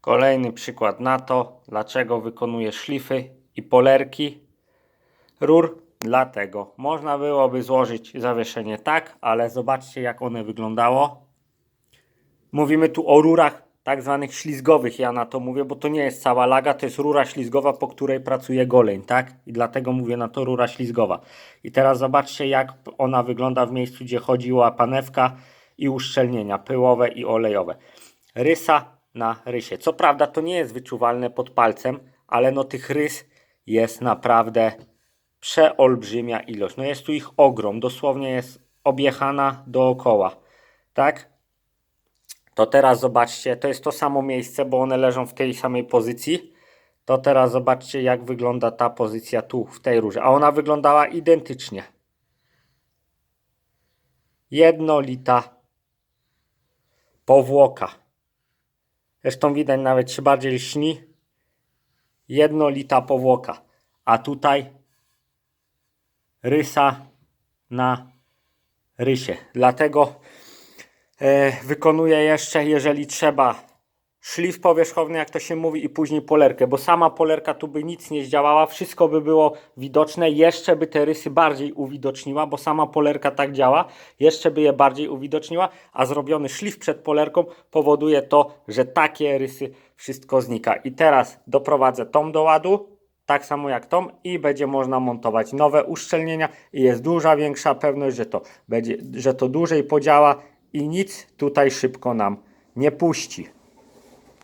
Kolejny przykład na to, dlaczego wykonuję szlify i polerki rur. Dlatego można byłoby złożyć zawieszenie tak, ale zobaczcie jak one wyglądało. Mówimy tu o rurach tak zwanych ślizgowych, ja na to mówię, bo to nie jest cała laga, to jest rura ślizgowa, po której pracuje goleń, tak? I dlatego mówię na to rura ślizgowa. I teraz zobaczcie jak ona wygląda w miejscu, gdzie chodziła panewka i uszczelnienia pyłowe i olejowe. Rysa na rysie. Co prawda to nie jest wyczuwalne pod palcem, ale no tych rys jest naprawdę przeolbrzymia ilość. No jest tu ich ogrom, dosłownie jest objechana dookoła, tak? To teraz zobaczcie, to jest to samo miejsce, bo one leżą w tej samej pozycji. To teraz zobaczcie, jak wygląda ta pozycja tu, w tej rurze. A ona wyglądała identycznie. Jednolita powłoka. Zresztą widać nawet się bardziej lśni. Jednolita powłoka. A tutaj rysa na rysie. Dlatego e, wykonuję jeszcze, jeżeli trzeba, szlif powierzchowny, jak to się mówi, i później polerkę, bo sama polerka tu by nic nie zdziałała, wszystko by było widoczne, jeszcze by te rysy bardziej uwidoczniła, bo sama polerka tak działa, jeszcze by je bardziej uwidoczniła, a zrobiony szlif przed polerką powoduje to, że takie rysy wszystko znika. I teraz doprowadzę tą do ładu, tak samo jak tą i będzie można montować nowe uszczelnienia i jest duża większa pewność, że to będzie, że to dłużej podziała i nic tutaj szybko nam nie puści.